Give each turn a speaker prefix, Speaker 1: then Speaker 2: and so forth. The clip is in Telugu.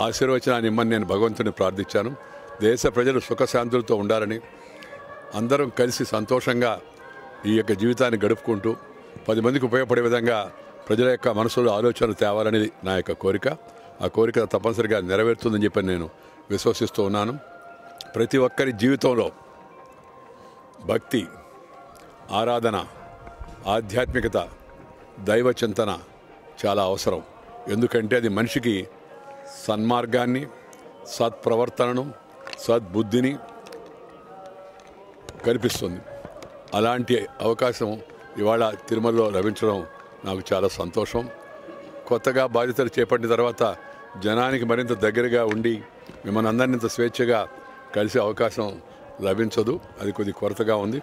Speaker 1: ఆశీర్వచనాన్ని ఇమ్మని నేను భగవంతుని ప్రార్థించాను. దేశ ప్రజలు సుఖశాంతులతో ఉండాలని అందరం కలిసి సంతోషంగా ఈ యొక్క జీవితాన్ని గడుపుకుంటూ పది మందికి ఉపయోగపడే విధంగా ప్రజల యొక్క మనసులో ఆలోచనలు తేవాలనేది నా యొక్క కోరిక. ఆ కోరిక తప్పనిసరిగా నెరవేరుతుందని చెప్పి నేను విశ్వసిస్తూ ఉన్నాను. ప్రతి ఒక్కరి జీవితంలో భక్తి ఆరాధన ఆధ్యాత్మికత దైవ చింతన చాలా అవసరం. ఎందుకంటే అది మనిషికి సన్మార్గాన్ని సత్ప్రవర్తనను సద్బుద్ధిని కనిపిస్తుంది అలాంటి అవకాశం ఇవాళ తిరుమలలో లభించడం నాకు చాలా సంతోషం. కొత్తగా బాధ్యతలు చేపట్టిన తర్వాత జనానికి మరింత దగ్గరగా ఉండి మిమ్మల్ని అందరినీ ఇంత స్వేచ్ఛగా కలిసే అవకాశం లభించదు. అది కొద్ది కొరతగా ఉంది.